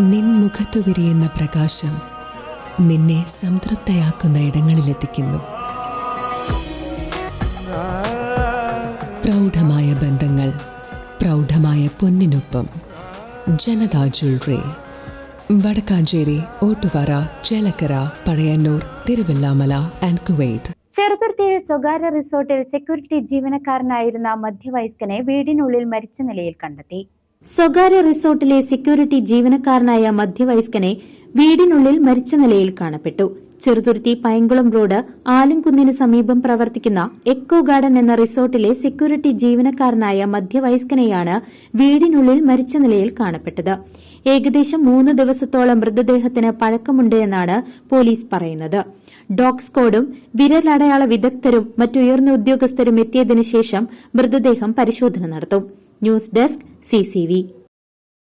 നിൻ മുഖത്തു വിരിയുന്ന പ്രകാശം നിന്നെ സംതൃപ്തയാക്കുന്ന ഇടങ്ങളിലെത്തിക്കുന്നു. പ്രൗഢമായ ബന്ധങ്ങൾ പ്രൗഢമായ പൊന്നിനൊപ്പം. Janata jewellery Vadakkanchery Ottupara Chelakkara Pazhayannur Thiruvillwamala and Kuwait. ചെറുതുരുത്തിയിൽ സ്വകാര്യ റിസോർട്ടിൽ സെക്യൂരിറ്റി ജീവനക്കാരനായിരുന്ന മധ്യവയസ്കനെ വീടിനുള്ളിൽ മരിച്ച നിലയിൽ കണ്ടെത്തി. സ്വകാര്യ റിസോർട്ടിലെ സെക്യൂരിറ്റി ജീവനക്കാരനായ മധ്യവയസ്കനെ വീടിനുള്ളിൽ മരിച്ച നിലയിൽ കാണപ്പെട്ടു. ചെറുതുരുത്തി പൈങ്കുളം റോഡ് ആലുംകുന്നിന് സമീപം പ്രവർത്തിക്കുന്ന എക്കോ ഗാർഡൻ എന്ന റിസോർട്ടിലെ സെക്യൂരിറ്റി ജീവനക്കാരനായ മധ്യവയസ്കനെയാണ് വീടിനുള്ളിൽ മരിച്ച നിലയിൽ കാണപ്പെട്ടത്. ഏകദേശം മൂന്ന് ദിവസത്തോളം മൃതദേഹത്തിന് പഴക്കമുണ്ട് എന്നാണ് പോലീസ് പറയുന്നത്. ഡോഗ് സ്ക്വാഡും വിരലടയാള വിദഗ്ധരും മറ്റുയർന്ന ഉദ്യോഗസ്ഥരും എത്തിയതിനുശേഷം മൃതദേഹം പരിശോധന നടത്തും. News desk CCB